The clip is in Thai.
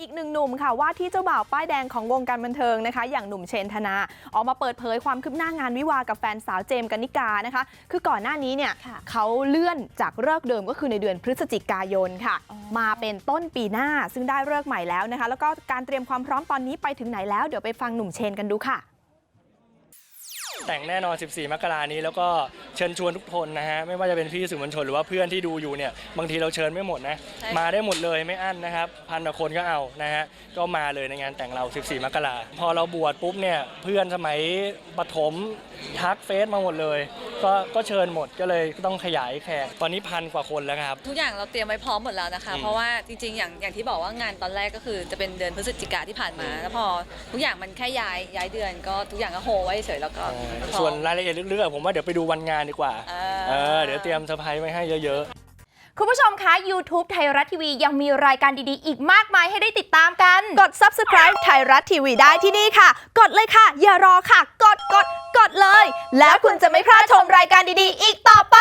อีกหนึ่งหนุ่มค่ะว่าที่เจ้าบ่าวป้ายแดงของวงการบันเทิงนะคะ อย่างหนุ่มเชนธนา ออกมาเปิดเผยความคืบหน้างานวิวาห์กับแฟนสาวเจมส์กันนิกานะคะ คือก่อนหน้านี้เนี่ยค่ะเขาเลื่อนจากเลิกษ์เดิมก็คือในเดือนพฤศจิกายนค่ะอ๋อมาเป็นต้นปีหน้าซึ่งได้เลิกษ์ใหม่แล้วนะคะ แล้วก็การเตรียมความพร้อมตอนนี้ไปถึงไหนแล้วเดี๋ยวไปฟังหนุ่มเชนกันดูค่ะ แต่งแน่นอน 14 มกรานี้แล้วก็เชิญชวนทุกคนนะฮะไม่ว่าจะเป็นพี่สื่อมวลชนหรือว่าเพื่อนที่ดูอยู่เนี่ยบางทีเราเชิญไม่หมดนะใช่ มาได้หมดเลยไม่อั้นนะครับพันกว่าคนก็เอานะฮะก็มาเลยในงานแต่งเรา 14 มกราพอเราบวชปุ๊บเนี่ยเพื่อนสมัยปฐมทักเฟซมาหมดเลย ก็ก็เชิญหมดก็เลยต้องขยายแขกตอนนี้พันกว่าคนแล้วครับ ทุกอย่างเราเตรียมไว้พร้อมหมดแล้วนะคะอืมเพราะว่าจริงๆอย่างอย่างที่บอกว่างานตอนแรกก็คือจะเป็นเดือนพฤศจิกาที่ผ่านมาแล้วพอทุกอย่างมันแค่ย้ายย้ายเดือนก็ทุกอย่างก็โฮไว้เฉยๆแล้วก็พร้อมส่วนรายละเอียดลึกๆผมว่าเดี๋ยวไปดูวันงานดีกว่าอ่า เออเดี๋ยวเตรียมเซอร์ไพรส์ไว้ให้เยอะๆ คุณผู้ชมคะ YouTube ไทยรัฐทีวียังมีรายการดีๆ อีกมากมายให้ได้ติดตามกัน กด subscribe ไทยรัฐทีวีได้ที่นี่ค่ะ กดเลยค่ะ อย่ารอค่ะกดก ด กดเลย แล้วคุณจะไม่พลาดชมรายการดีๆ อีกต่อไป